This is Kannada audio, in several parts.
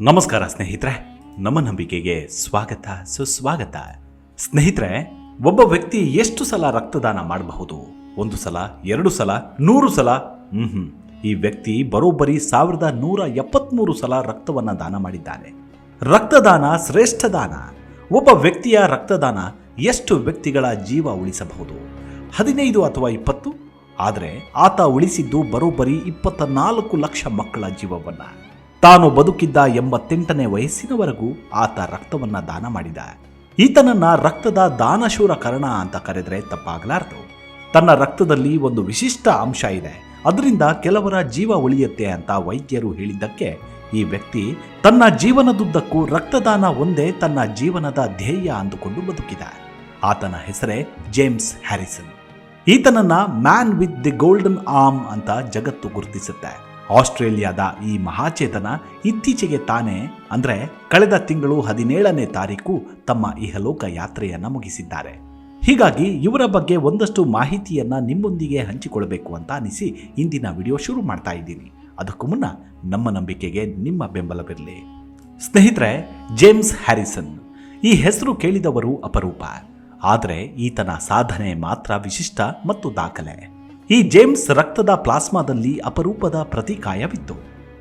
ನಮಸ್ಕಾರ ಸ್ನೇಹಿತರೆ, ನಮ್ಮ ನಂಬಿಕೆಗೆ ಸ್ವಾಗತ, ಸುಸ್ವಾಗತ. ಸ್ನೇಹಿತರೆ, ಒಬ್ಬ ವ್ಯಕ್ತಿ ಎಷ್ಟು ಸಲ ರಕ್ತದಾನ ಮಾಡಬಹುದು? ಒಂದು ಸಲ, ಎರಡು ಸಲ, ನೂರು ಸಲ? ಹ್ಮ್ ಈ ವ್ಯಕ್ತಿ ಬರೋಬ್ಬರಿ ಸಾವಿರದ ನೂರ ಎಪ್ಪತ್ಮೂರು ಸಲ ರಕ್ತವನ್ನು ದಾನ ಮಾಡಿದ್ದಾನೆ. ರಕ್ತದಾನ ಶ್ರೇಷ್ಠ ದಾನ. ಒಬ್ಬ ವ್ಯಕ್ತಿಯ ರಕ್ತದಾನ ಎಷ್ಟು ವ್ಯಕ್ತಿಗಳ ಜೀವ ಉಳಿಸಬಹುದು? ಹದಿನೈದು ಅಥವಾ ಇಪ್ಪತ್ತು? ಆದರೆ, ಆತ ಉಳಿಸಿದ್ದು ಬರೋಬ್ಬರಿ ಇಪ್ಪತ್ತ ನಾಲ್ಕು ಲಕ್ಷ ಮಕ್ಕಳ ಜೀವವನ್ನ. ತಾನು ಬದುಕಿದ್ದ ಎಂಬತ್ತೆಂಟನೇ ವಯಸ್ಸಿನವರೆಗೂ ಆತ ರಕ್ತವನ್ನ ದಾನ ಮಾಡಿದ. ಈತನನ್ನ ರಕ್ತದ ದಾನಶೂರ ಕರ್ಣ ಅಂತ ಕರೆದರೆ ತಪ್ಪಾಗಲಾರದು. ತನ್ನ ರಕ್ತದಲ್ಲಿ ಒಂದು ವಿಶಿಷ್ಟ ಅಂಶ ಇದೆ. ಅದರಿಂದ ಕೆಲವರ ಜೀವ ಉಳಿಯುತ್ತೆ ಅಂತ ವೈದ್ಯರು ಹೇಳಿದ್ದಕ್ಕೆ ಈ ವ್ಯಕ್ತಿ ತನ್ನ ಜೀವನದುದ್ದಕ್ಕೂ ರಕ್ತದಾನ ಒಂದೇ ತನ್ನ ಜೀವನದ ಧ್ಯೇಯ ಅಂದುಕೊಂಡು ಬದುಕಿದ. ಆತನ ಹೆಸರೇ James Harrison. ಈತನನ್ನ man with the golden arm ಅಂತ ಜಗತ್ತು ಗುರುತಿಸುತ್ತೆ. ಆಸ್ಟ್ರೇಲಿಯಾದ ಈ ಮಹಾಚೇತನ ಇತ್ತೀಚೆಗೆ ತಾನೇ, ಅಂದ್ರೆ ಕಳೆದ ತಿಂಗಳು ಹದಿನೇಳನೇ ತಾರೀಕು ತಮ್ಮ ಇಹಲೋಕ ಯಾತ್ರೆಯನ್ನು ಮುಗಿಸಿದ್ದಾರೆ. ಹೀಗಾಗಿ ಇವರ ಬಗ್ಗೆ ಒಂದಷ್ಟು ಮಾಹಿತಿಯನ್ನ ನಿಮ್ಮೊಂದಿಗೆ ಹಂಚಿಕೊಳ್ಬೇಕು ಅಂತ ಅನಿಸಿ ಇಂದಿನ ವಿಡಿಯೋ ಶುರು ಮಾಡ್ತಾ ಇದ್ದೀನಿ. ಅದಕ್ಕೂ ಮುನ್ನ ನಮ್ಮ ನಂಬಿಕೆಗೆ ನಿಮ್ಮ ಬೆಂಬಲವಿರಲಿ. ಸ್ನೇಹಿತರೆ, ಜೇಮ್ಸ್ ಹ್ಯಾರಿಸನ್. ಈ ಹೆಸರು ಕೇಳಿದವರು ಅಪರೂಪ. ಆದರೆ ಈತನ ಸಾಧನೆ ಮಾತ್ರ ವಿಶಿಷ್ಟ ಮತ್ತು ದಾಖಲೆ. ಈ ಜೇಮ್ಸ್ ರಕ್ತದ ಪ್ಲಾಸ್ಮಾದಲ್ಲಿ ಅಪರೂಪದ ಪ್ರತಿಕಾಯವಿತ್ತು.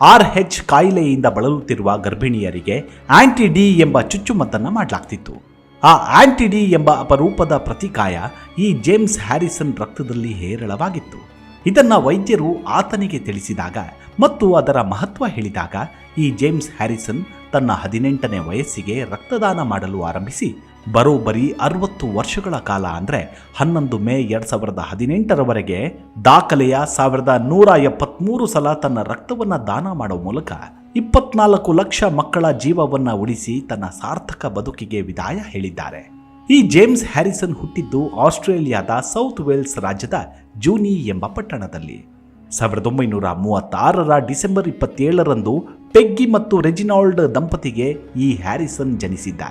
ಆರ್ ಹೆಚ್ ಕಾಯಿಲೆಯಿಂದ ಬಳಲುತ್ತಿರುವ ಗರ್ಭಿಣಿಯರಿಗೆ ಆಂಟಿ ಡಿ ಎಂಬ ಚುಚ್ಚುಮದ್ದನ್ನು ಮಾಡಲಾಗ್ತಿತ್ತು. ಆ ಆಂಟಿ ಡಿ ಎಂಬ ಅಪರೂಪದ ಪ್ರತಿಕಾಯ ಈ ಜೇಮ್ಸ್ ಹ್ಯಾರಿಸನ್ ರಕ್ತದಲ್ಲಿ ಹೇರಳವಾಗಿತ್ತು. ಇದನ್ನು ವೈದ್ಯರು ಆತನಿಗೆ ತಿಳಿಸಿದಾಗ ಮತ್ತು ಅದರ ಮಹತ್ವ ಹೇಳಿದಾಗ ಈ ಜೇಮ್ಸ್ ಹ್ಯಾರಿಸನ್ ತನ್ನ ಹದಿನೆಂಟನೇ ವಯಸ್ಸಿಗೆ ರಕ್ತದಾನ ಮಾಡಲು ಆರಂಭಿಸಿ ಬರೋಬ್ಬರಿ ಅರವತ್ತು ವರ್ಷಗಳ ಕಾಲ ಅಂದರೆ ಹನ್ನೊಂದು ಮೇ ಎರಡು ಸಾವಿರದ ಹದಿನೆಂಟರವರೆಗೆ ದಾಖಲೆಯ ಸಾವಿರದ ನೂರ ಎಪ್ಪತ್ತ್ಮೂರು ಸಲ ತನ್ನ ರಕ್ತವನ್ನು ದಾನ ಮಾಡುವ ಮೂಲಕ ಇಪ್ಪತ್ನಾಲ್ಕು ಲಕ್ಷ ಮಕ್ಕಳ ಜೀವವನ್ನು ಉಳಿಸಿ ತನ್ನ ಸಾರ್ಥಕ ಬದುಕಿಗೆ ವಿದಾಯ ಹೇಳಿದ್ದಾರೆ. ಈ ಜೇಮ್ಸ್ ಹ್ಯಾರಿಸನ್ ಹುಟ್ಟಿದ್ದು ಆಸ್ಟ್ರೇಲಿಯಾದ ಸೌತ್ ವೇಲ್ಸ್ ರಾಜ್ಯದ ಜೂನಿ ಎಂಬ ಪಟ್ಟಣದಲ್ಲಿ. ಸಾವಿರದ ಒಂಬೈನೂರ ಮೂವತ್ತಾರರ ಡಿಸೆಂಬರ್ ಇಪ್ಪತ್ತೇಳರಂದು ಪೆಗ್ಗಿ ಮತ್ತು ರೆಜಿನಾಲ್ಡ್ ದಂಪತಿಗೆ ಈ ಹ್ಯಾರಿಸನ್ ಜನಿಸಿದ್ದ.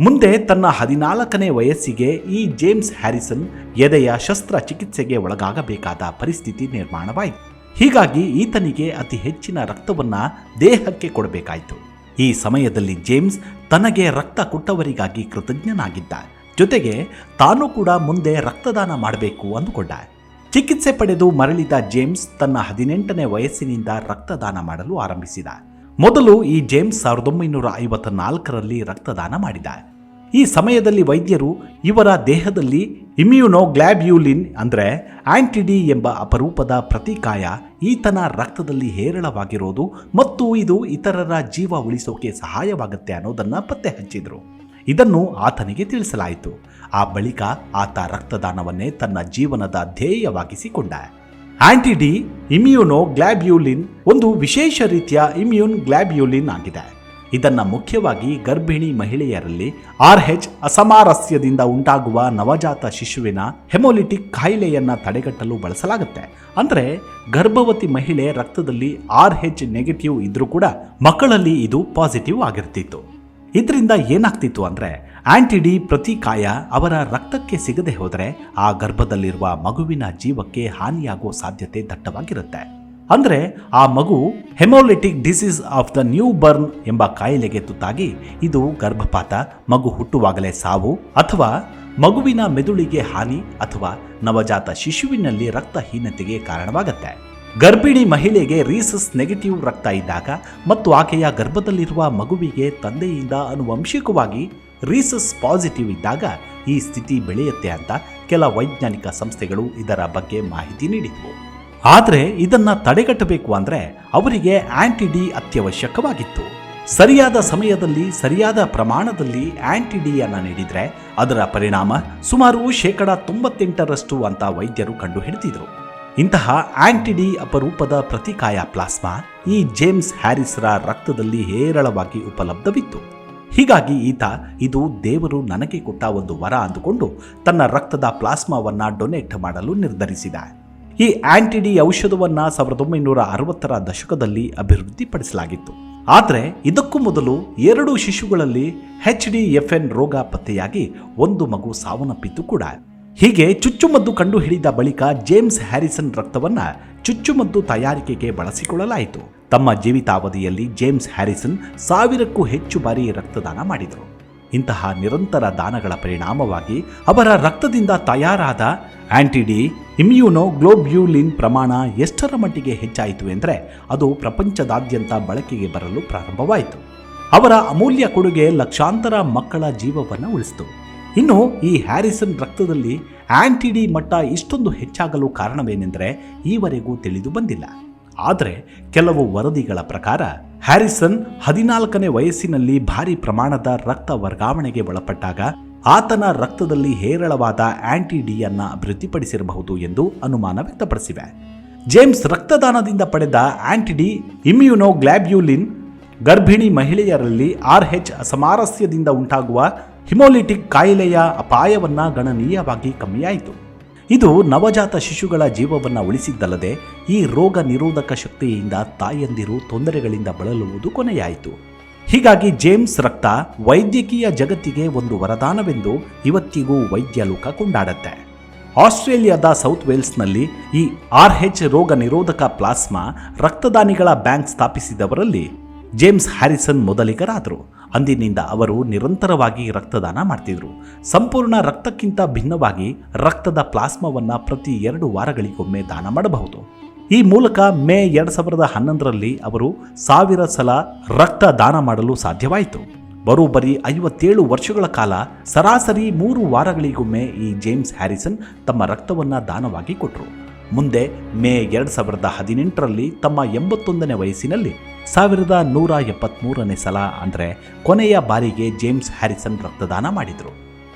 ಮುಂದೆ ತನ್ನ ಹದಿನಾಲ್ಕನೇ ವಯಸ್ಸಿಗೆ ಈ ಜೇಮ್ಸ್ ಹ್ಯಾರಿಸನ್ ಎದೆಯ ಶಸ್ತ್ರಚಿಕಿತ್ಸೆಗೆ ಒಳಗಾಗಬೇಕಾದ ಪರಿಸ್ಥಿತಿ ನಿರ್ಮಾಣವಾಯಿತು. ಹೀಗಾಗಿ ಈತನಿಗೆ ಅತಿ ಹೆಚ್ಚಿನ ರಕ್ತವನ್ನು ದೇಹಕ್ಕೆ ಕೊಡಬೇಕಾಯಿತು. ಈ ಸಮಯದಲ್ಲಿ ಜೇಮ್ಸ್ ತನಗೆ ರಕ್ತ ಕೊಟ್ಟವರಿಗಾಗಿ ಕೃತಜ್ಞನಾಗಿದ್ದ. ಜೊತೆಗೆ ತಾನು ಕೂಡ ಮುಂದೆ ರಕ್ತದಾನ ಮಾಡಬೇಕು ಅಂದುಕೊಂಡ. ಚಿಕಿತ್ಸೆ ಪಡೆದು ಮರಳಿದ ಜೇಮ್ಸ್ ತನ್ನ ಹದಿನೆಂಟನೇ ವಯಸ್ಸಿನಿಂದ ರಕ್ತದಾನ ಮಾಡಲು ಆರಂಭಿಸಿದ. ಮೊದಲು ಈ ಜೇಮ್ಸ್ ಸಾವಿರದ ಒಂಬೈನೂರ ಐವತ್ತ ನಾಲ್ಕರಲ್ಲಿ ರಕ್ತದಾನ ಮಾಡಿದ. ಈ ಸಮಯದಲ್ಲಿ ವೈದ್ಯರು ಇವರ ದೇಹದಲ್ಲಿ ಇಮ್ಯುನೋಗ್ಲಾಬ್ಯೂಲಿನ್ ಅಂದರೆ ಆಂಟಿಡಿ ಎಂಬ ಅಪರೂಪದ ಪ್ರತಿಕಾಯ ಈತನ ರಕ್ತದಲ್ಲಿ ಹೇರಳವಾಗಿರೋದು ಮತ್ತು ಇದು ಇತರರ ಜೀವ ಉಳಿಸೋಕೆ ಸಹಾಯವಾಗುತ್ತೆ ಅನ್ನೋದನ್ನು ಪತ್ತೆ ಹಚ್ಚಿದರು ಇದನ್ನು ಆತನಿಗೆ ತಿಳಿಸಲಾಯಿತು. ಆ ಬಳಿಕ ಆತ ರಕ್ತದಾನವನ್ನೇ ತನ್ನ ಜೀವನದ ಧ್ಯೇಯವಾಗಿಸಿಕೊಂಡ. ಆಂಟಿಡಿ ಇಮ್ಯೂನೋ ಗ್ಲಾಬ್ಯೂಲಿನ್ ಒಂದು ವಿಶೇಷ ರೀತಿಯ ಇಮ್ಯೂನ್ ಗ್ಲಾಬ್ಯೂಲಿನ್ ಆಗಿದೆ. ಇದನ್ನ ಮುಖ್ಯವಾಗಿ ಗರ್ಭಿಣಿ ಮಹಿಳೆಯರಲ್ಲಿ ಆರ್ ಹೆಚ್ ಅಸಮಾರಸ್ಯದಿಂದ ಉಂಟಾಗುವ ನವಜಾತ ಶಿಶುವಿನ ಹೆಮೋಲಿಟಿಕ್ ಕಾಯಿಲೆಯನ್ನ ತಡೆಗಟ್ಟಲು ಬಳಸಲಾಗುತ್ತೆ. ಅಂದ್ರೆ ಗರ್ಭವತಿ ಮಹಿಳೆ ರಕ್ತದಲ್ಲಿ ಆರ್ ಹೆಚ್ ನೆಗೆಟಿವ್ ಇದ್ರೂ ಕೂಡ ಮಕ್ಕಳಲ್ಲಿ ಇದು ಪಾಸಿಟಿವ್ ಆಗಿರ್ತಿತ್ತು. ಇದರಿಂದ ಏನಾಗ್ತಿತ್ತು ಅಂದ್ರೆ ಆಂಟಿಡಿ ಪ್ರತಿಕಾಯ ಅವರ ರಕ್ತಕ್ಕೆ ಸಿಗದೆ ಹೋದರೆ ಆ ಗರ್ಭದಲ್ಲಿರುವ ಮಗುವಿನ ಜೀವಕ್ಕೆ ಹಾನಿಯಾಗುವ ಸಾಧ್ಯತೆ ದಟ್ಟವಾಗಿರುತ್ತೆ. ಅಂದರೆ ಆ ಮಗು haemolytic disease of the newborn ಎಂಬ ಕಾಯಿಲೆಗೆ ತುತ್ತಾಗಿ ಇದು ಗರ್ಭಪಾತ, ಮಗು ಹುಟ್ಟುವಾಗಲೇ ಸಾವು ಅಥವಾ ಮಗುವಿನ ಮೆದುಳಿಗೆ ಹಾನಿ ಅಥವಾ ನವಜಾತ ಶಿಶುವಿನಲ್ಲಿ ರಕ್ತಹೀನತೆಗೆ ಕಾರಣವಾಗುತ್ತೆ. ಗರ್ಭಿಣಿ ಮಹಿಳೆಗೆ ರೀಸಸ್ ನೆಗೆಟಿವ್ ರಕ್ತ ಇದ್ದಾಗ ಮತ್ತು ಆಕೆಯ ಗರ್ಭದಲ್ಲಿರುವ ಮಗುವಿಗೆ ತಂದೆಯಿಂದ ಅನುವಂಶಿಕವಾಗಿ ರೀಸಸ್ ಪಾಸಿಟಿವ್ ಇದ್ದಾಗ ಈ ಸ್ಥಿತಿ ಬೆಳೆಯುತ್ತೆ ಅಂತ ಕೆಲ ವೈಜ್ಞಾನಿಕ ಸಂಸ್ಥೆಗಳು ಇದರ ಬಗ್ಗೆ ಮಾಹಿತಿ ನೀಡಿದ್ವು. ಆದರೆ ಇದನ್ನ ತಡೆಗಟ್ಟಬೇಕು ಅಂದರೆ ಅವರಿಗೆ ಆಂಟಿಡಿ ಅತ್ಯವಶ್ಯಕವಾಗಿತ್ತು. ಸರಿಯಾದ ಸಮಯದಲ್ಲಿ, ಸರಿಯಾದ ಪ್ರಮಾಣದಲ್ಲಿ ಆಂಟಿಡಿಯನ್ನು ನೀಡಿದರೆ ಅದರ ಪರಿಣಾಮ ಸುಮಾರು ಶೇಕಡ ತೊಂಬತ್ತೆಂಟರಷ್ಟು ಅಂತ ವೈದ್ಯರು ಕಂಡುಹಿಡಿದಿದ್ರು. ಇಂತಹ ಆಂಟಿಡಿ ಅಪರೂಪದ ಪ್ರತಿಕಾಯ ಪ್ಲಾಸ್ಮಾ ಈ ಜೇಮ್ಸ್ ಹ್ಯಾರಿಸ್ರ ರಕ್ತದಲ್ಲಿ ಹೇರಳವಾಗಿ ಉಪಲಬ್ಧವಿತ್ತು. ಹೀಗಾಗಿ ಈತ, ಇದು ದೇವರು ನನಗೆ ಕೊಟ್ಟ ಒಂದು ವರ ಅಂದುಕೊಂಡು ತನ್ನ ರಕ್ತದ ಪ್ಲಾಸ್ಮಾವನ್ನು ಡೊನೇಟ್ ಮಾಡಲು ನಿರ್ಧರಿಸಿದ. ಈ ಆಂಟಿಡಿ ಔಷಧವನ್ನ ಸಾವಿರದ ಒಂಬೈನೂರ ಅರವತ್ತರ ದಶಕದಲ್ಲಿ ಅಭಿವೃದ್ಧಿಪಡಿಸಲಾಗಿತ್ತು. ಆದರೆ ಇದಕ್ಕೂ ಮೊದಲು ಎರಡು ಶಿಶುಗಳಲ್ಲಿ ಎಚ್ ಡಿ ಎಫ್ ಎನ್ ರೋಗ ಪತ್ತೆಯಾಗಿ ಒಂದು ಮಗು ಸಾವನ್ನಪ್ಪಿತ್ತು ಕೂಡ. ಹೀಗೆ ಚುಚ್ಚುಮದ್ದು ಕಂಡುಹಿಡಿದ ಬಳಿಕ ಜೇಮ್ಸ್ ಹ್ಯಾರಿಸನ್ ರಕ್ತವನ್ನ ಚುಚ್ಚುಮದ್ದು ತಯಾರಿಕೆಗೆ ಬಳಸಿಕೊಳ್ಳಲಾಯಿತು. ತಮ್ಮ ಜೀವಿತಾವಧಿಯಲ್ಲಿ ಜೇಮ್ಸ್ ಹ್ಯಾರಿಸನ್ ಸಾವಿರಕ್ಕೂ ಹೆಚ್ಚು ಬಾರಿ ರಕ್ತದಾನ ಮಾಡಿದರು. ಇಂತಹ ನಿರಂತರ ದಾನಗಳ ಪರಿಣಾಮವಾಗಿ ಅವರ ರಕ್ತದಿಂದ ತಯಾರಾದ ಆಂಟಿಡಿ ಇಮ್ಯೂನೋ ಗ್ಲೋಬ್ಯೂಲಿನ್ ಪ್ರಮಾಣ ಎಷ್ಟರ ಮಟ್ಟಿಗೆ ಹೆಚ್ಚಾಯಿತು ಎಂದರೆ ಅದು ಪ್ರಪಂಚದಾದ್ಯಂತ ಬಳಕೆಗೆ ಬರಲು ಪ್ರಾರಂಭವಾಯಿತು. ಅವರ ಅಮೂಲ್ಯ ಕೊಡುಗೆ ಲಕ್ಷಾಂತರ ಮಕ್ಕಳ ಜೀವವನ್ನು ಉಳಿಸಿತು. ಇನ್ನು ಈ ಹ್ಯಾರಿಸನ್ ರಕ್ತದಲ್ಲಿ ಆಂಟಿಡಿ ಮಟ್ಟ ಇಷ್ಟೊಂದು ಹೆಚ್ಚಾಗಲು ಕಾರಣವೇನೆಂದರೆ ಈವರೆಗೂ ತಿಳಿದು ಬಂದಿಲ್ಲ. ಆದರೆ ಕೆಲವು ವರದಿಗಳ ಪ್ರಕಾರ ಹ್ಯಾರಿಸನ್ ಹದಿನಾಲ್ಕನೇ ವಯಸ್ಸಿನಲ್ಲಿ ಭಾರಿ ಪ್ರಮಾಣದ ರಕ್ತ ವರ್ಗಾವಣೆಗೆ ಒಳಪಟ್ಟಾಗ ಆತನ ರಕ್ತದಲ್ಲಿ ಹೇರಳವಾದ ಆಂಟಿಡಿಯನ್ನ ಅಭಿವೃದ್ಧಿಪಡಿಸಿರಬಹುದು ಎಂದು ಅನುಮಾನ ವ್ಯಕ್ತಪಡಿಸಿವೆ. ಜೇಮ್ಸ್ ರಕ್ತದಾನದಿಂದ ಪಡೆದ ಆಂಟಿಡಿ ಇಮ್ಯುನೋಗ್ಲಾಬ್ಯುಲಿನ್ ಗರ್ಭಿಣಿ ಮಹಿಳೆಯರಲ್ಲಿ ಆರ್ ಎಚ್ ಅಸಮಾರಸ್ಯದಿಂದ ಉಂಟಾಗುವ ಹಿಮೋಲಿಟಿಕ್ ಕಾಯಿಲೆಯ ಅಪಾಯವನ್ನ ಗಣನೀಯವಾಗಿ ಕಮ್ಮಿಯಾಯಿತು. ಇದು ನವಜಾತ ಶಿಶುಗಳ ಜೀವವನ್ನು ಉಳಿಸಿದ್ದಲ್ಲದೆ ಈ ರೋಗ ನಿರೋಧಕ ಶಕ್ತಿಯಿಂದ ತಾಯಂದಿರು ತೊಂದರೆಗಳಿಂದ ಬಳಲುವುದು ಕೊನೆಯಾಯಿತು. ಹೀಗಾಗಿ ಜೇಮ್ಸ್ ರಕ್ತ ವೈದ್ಯಕೀಯ ಜಗತ್ತಿಗೆ ಒಂದು ವರದಾನವೆಂದು ಇವತ್ತಿಗೂ ವೈದ್ಯ ಲೋಕ ಕೊಂಡಾಡತ್ತೆ. ಆಸ್ಟ್ರೇಲಿಯಾದ ಸೌತ್ ವೇಲ್ಸ್ನಲ್ಲಿ ಈ ಆರ್ ಎಚ್ ರೋಗ ನಿರೋಧಕ ಪ್ಲಾಸ್ಮಾ ರಕ್ತದಾನಿಗಳ ಬ್ಯಾಂಕ್ ಸ್ಥಾಪಿಸಿದವರಲ್ಲಿ ಜೇಮ್ಸ್ ಹ್ಯಾರಿಸನ್ ಮೊದಲಿಗರಾದರು. ಅಂದಿನಿಂದ ಅವರು ನಿರಂತರವಾಗಿ ರಕ್ತದಾನ ಮಾಡ್ತಿದ್ರು. ಸಂಪೂರ್ಣ ರಕ್ತಕ್ಕಿಂತ ಭಿನ್ನವಾಗಿ ರಕ್ತದ ಪ್ಲಾಸ್ಮಾವನ್ನು ಪ್ರತಿ ಎರಡು ವಾರಗಳಿಗೊಮ್ಮೆ ದಾನ ಮಾಡಬಹುದು. ಈ ಮೂಲಕ ಮೇ ಎರಡು ಸಾವಿರದ ಹನ್ನೊಂದರಲ್ಲಿ ಅವರು ಸಾವಿರ ಸಲ ರಕ್ತ ದಾನ ಮಾಡಲು ಸಾಧ್ಯವಾಯಿತು. ಬರೋಬ್ಬರಿ ಐವತ್ತೇಳು ವರ್ಷಗಳ ಕಾಲ ಸರಾಸರಿ ಮೂರು ವಾರಗಳಿಗೊಮ್ಮೆ ಈ ಜೇಮ್ಸ್ ಹ್ಯಾರಿಸನ್ ತಮ್ಮ ರಕ್ತವನ್ನು ದಾನವಾಗಿ ಕೊಟ್ಟರು ಮುಂದೆ ಮೇ ಎರಡು ಸಾವಿರದ ಹದಿನೆಂಟರಲ್ಲಿ ತಮ್ಮ ಎಂಬತ್ತೊಂದನೇ ವಯಸ್ಸಿನಲ್ಲಿ ಸಾವಿರದ ನೂರ ಎಪ್ಪತ್ತ್ಮೂರನೇ ಸಲ ಅಂದರೆ ಕೊನೆಯ ಬಾರಿಗೆ ಜೇಮ್ಸ್ ಹ್ಯಾರಿಸನ್ ರಕ್ತದಾನ ಮಾಡಿದರು.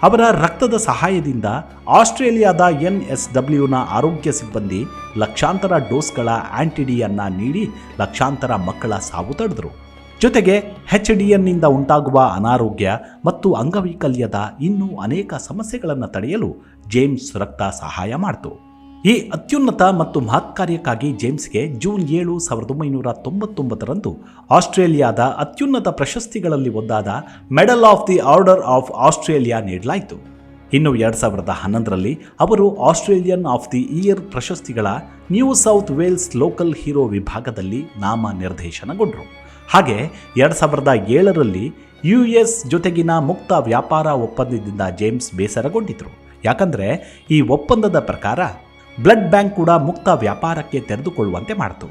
ಅವರ ರಕ್ತದ ಸಹಾಯದಿಂದ ಆಸ್ಟ್ರೇಲಿಯಾದ ಎನ್ ಎಸ್ ಡಬ್ಲ್ಯೂನ ಆರೋಗ್ಯ ಸಿಬ್ಬಂದಿ ಲಕ್ಷಾಂತರ ಡೋಸ್ಗಳ ಆ್ಯಂಟಿಡಿಯನ್ನು ನೀಡಿ ಲಕ್ಷಾಂತರ ಮಕ್ಕಳ ಸಾವು ತಡೆದರು. ಜೊತೆಗೆ ಹೆಚ್ ಡಿಎನ್ನಿಂದ ಉಂಟಾಗುವ ಅನಾರೋಗ್ಯ ಮತ್ತು ಅಂಗವೈಕಲ್ಯದ ಇನ್ನೂ ಅನೇಕ ಸಮಸ್ಯೆಗಳನ್ನು ತಡೆಯಲು ಜೇಮ್ಸ್ ರಕ್ತ ಸಹಾಯ ಮಾಡಿತು. ಈ ಅತ್ಯುನ್ನತ ಮತ್ತು ಮಹತ್ಕಾರ್ಯಕ್ಕಾಗಿ ಜೇಮ್ಸ್ಗೆ ಜೂನ್ ಏಳು ಸಾವಿರದ ಒಂಬೈನೂರ ತೊಂಬತ್ತೊಂಬತ್ತರಂದು ಆಸ್ಟ್ರೇಲಿಯಾದ ಅತ್ಯುನ್ನತ ಪ್ರಶಸ್ತಿಗಳಲ್ಲಿ ಒಂದಾದ medal of the order of Australia ನೀಡಲಾಯಿತು. ಇನ್ನು ಎರಡು ಸಾವಿರದ ಹನ್ನೊಂದರಲ್ಲಿ ಅವರು Australian of the year ಪ್ರಶಸ್ತಿಗಳ New South Wales local hero ವಿಭಾಗದಲ್ಲಿ ನಾಮ ನಿರ್ದೇಶನಗೊಂಡರು ಹಾಗೆ ಎರಡು ಸಾವಿರದ ಏಳರಲ್ಲಿ ಯು ಎಸ್ ಜೊತೆಗಿನ ಮುಕ್ತ ವ್ಯಾಪಾರ ಒಪ್ಪಂದದಿಂದ ಜೇಮ್ಸ್ ಬೇಸರಗೊಂಡಿದ್ದರು ಯಾಕಂದರೆ ಈ ಒಪ್ಪಂದದ ಪ್ರಕಾರ ಬ್ಲಡ್ ಬ್ಯಾಂಕ್ ಕೂಡ ಮುಕ್ತ ವ್ಯಾಪಾರಕ್ಕೆ ತೆರೆದುಕೊಳ್ಳುವಂತೆ ಮಾಡಿತು.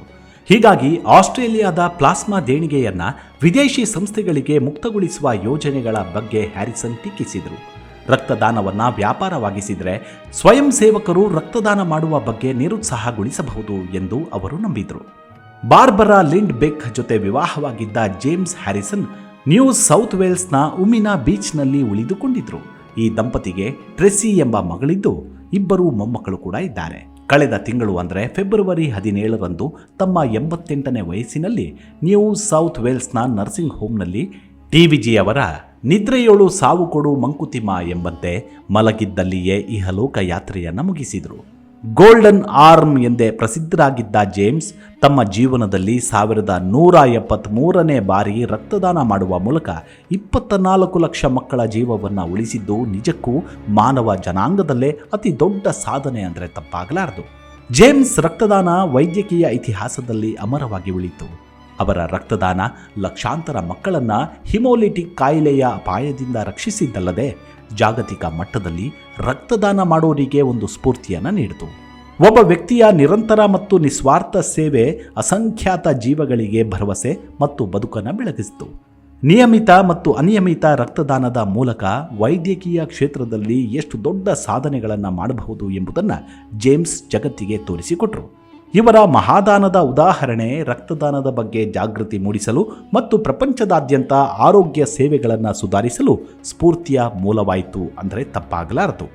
ಹೀಗಾಗಿ ಆಸ್ಟ್ರೇಲಿಯಾದ ಪ್ಲಾಸ್ಮಾ ದೇಣಿಗೆಯನ್ನ ವಿದೇಶಿ ಸಂಸ್ಥೆಗಳಿಗೆ ಮುಕ್ತಗೊಳಿಸುವ ಯೋಜನೆಗಳ ಬಗ್ಗೆ ಹ್ಯಾರಿಸನ್ ಟೀಕಿಸಿದರು. ರಕ್ತದಾನವನ್ನ ವ್ಯಾಪಾರವಾಗಿಸಿದರೆ ಸ್ವಯಂ ಸೇವಕರು ರಕ್ತದಾನ ಮಾಡುವ ಬಗ್ಗೆ ನಿರುತ್ಸಾಹಗೊಳಿಸಬಹುದು ಎಂದು ಅವರು ನಂಬಿದರು. ಬಾರ್ಬರಾ ಲಿಂಡ್ ಬೆಕ್ ಜೊತೆ ವಿವಾಹವಾಗಿದ್ದ ಜೇಮ್ಸ್ ಹ್ಯಾರಿಸನ್ ನ್ಯೂ ಸೌತ್ ವೇಲ್ಸ್ನ ಉಮಿನಾ ಬೀಚ್ನಲ್ಲಿ ಉಳಿದುಕೊಂಡಿದ್ರು. ಈ ದಂಪತಿಗೆ ಟ್ರೆಸಿ ಎಂಬ ಮಗಳಿದ್ದು ಇಬ್ಬರು ಮೊಮ್ಮಕ್ಕಳು ಕೂಡ ಇದ್ದಾರೆ. ಕಳೆದ ತಿಂಗಳು ಅಂದರೆ ಫೆಬ್ರವರಿ ಹದಿನೇಳರಂದು ತಮ್ಮ ಎಂಬತ್ತೆಂಟನೇ ವಯಸ್ಸಿನಲ್ಲಿ ನ್ಯೂ ಸೌತ್ ವೇಲ್ಸ್ನ ನರ್ಸಿಂಗ್ ಹೋಮ್ನಲ್ಲಿ ಟಿವಿಜಿ ಅವರ ನಿದ್ರೆಯೋಳು ಸಾವು ಕೊಡು ಮಂಕುತಿಮ್ಮ ಎಂಬಂತೆ ಮಲಗಿದ್ದಲ್ಲಿಯೇ ಇಹಲೋಕ ಯಾತ್ರೆಯನ್ನು ಮುಗಿಸಿದರು. ಗೋಲ್ಡನ್ ಆರ್ಮ್ ಎಂದೇ ಪ್ರಸಿದ್ಧರಾಗಿದ್ದ ಜೇಮ್ಸ್ ತಮ್ಮ ಜೀವನದಲ್ಲಿ ಸಾವಿರದ ನೂರ ಎಪ್ಪತ್ತ್ಮೂರನೇ ಬಾರಿ ರಕ್ತದಾನ ಮಾಡುವ ಮೂಲಕ ಇಪ್ಪತ್ತ ನಾಲ್ಕು ಲಕ್ಷ ಮಕ್ಕಳ ಜೀವವನ್ನು ಉಳಿಸಿದ್ದು ನಿಜಕ್ಕೂ ಮಾನವ ಜನಾಂಗದಲ್ಲೇ ಅತಿ ದೊಡ್ಡ ಸಾಧನೆ ಅಂದರೆ ತಪ್ಪಾಗಲಾರದು. ಜೇಮ್ಸ್ ರಕ್ತದಾನ ವೈದ್ಯಕೀಯ ಇತಿಹಾಸದಲ್ಲಿ ಅಮರವಾಗಿ ಉಳಿತು. ಅವರ ರಕ್ತದಾನ ಲಕ್ಷಾಂತರ ಮಕ್ಕಳನ್ನು ಹಿಮೋಲಿಟಿಕ್ ಕಾಯಿಲೆಯ ಅಪಾಯದಿಂದ ರಕ್ಷಿಸಿದ್ದಲ್ಲದೆ ಜಾಗತಿಕ ಮಟ್ಟದಲ್ಲಿ ರಕ್ತದಾನ ಮಾಡೋರಿಗೆ ಒಂದು ಸ್ಫೂರ್ತಿಯನ್ನು ನೀಡಿತು. ಒಬ್ಬ ವ್ಯಕ್ತಿಯ ನಿರಂತರ ಮತ್ತು ನಿಸ್ವಾರ್ಥ ಸೇವೆ ಅಸಂಖ್ಯಾತ ಜೀವಗಳಿಗೆ ಭರವಸೆ ಮತ್ತು ಬದುಕನ್ನು ಬೆಳಗಿಸಿತು ನಿಯಮಿತ ಮತ್ತು ಅನಿಯಮಿತ ರಕ್ತದಾನದ ಮೂಲಕ ವೈದ್ಯಕೀಯ ಕ್ಷೇತ್ರದಲ್ಲಿ ಎಷ್ಟು ದೊಡ್ಡ ಸಾಧನೆಗಳನ್ನು ಮಾಡಬಹುದು ಎಂಬುದನ್ನು ಜೇಮ್ಸ್ ಜಗತ್ತಿಗೆ ತೋರಿಸಿಕೊಟ್ರು. ಇವರ ಮಹಾದಾನದ ಉದಾಹರಣೆ ರಕ್ತದಾನದ ಬಗ್ಗೆ ಜಾಗೃತಿ ಮೂಡಿಸಲು ಮತ್ತು ಪ್ರಪಂಚದಾದ್ಯಂತ ಆರೋಗ್ಯ ಸೇವೆಗಳನ್ನು ಸುಧಾರಿಸಲು ಸ್ಫೂರ್ತಿಯ ಮೂಲವಾಯಿತು ಅಂದರೆ ತಪ್ಪಾಗಲಾರದು.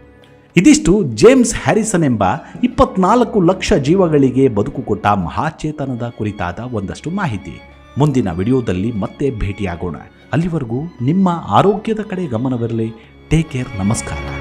ಇದಿಷ್ಟು ಜೇಮ್ಸ್ ಹ್ಯಾರಿಸನ್ ಎಂಬ ಇಪ್ಪತ್ನಾಲ್ಕು ಲಕ್ಷ ಜೀವಗಳಿಗೆ ಬದುಕು ಕೊಟ್ಟ ಮಹಾಚೇತನದ ಕುರಿತಾದ ಒಂದಷ್ಟು ಮಾಹಿತಿ. ಮುಂದಿನ ವಿಡಿಯೋದಲ್ಲಿ ಮತ್ತೆ ಭೇಟಿಯಾಗೋಣ. ಅಲ್ಲಿವರೆಗೂ ನಿಮ್ಮ ಆರೋಗ್ಯದ ಕಡೆ ಗಮನವಿರಲಿ. Take care. ನಮಸ್ಕಾರ.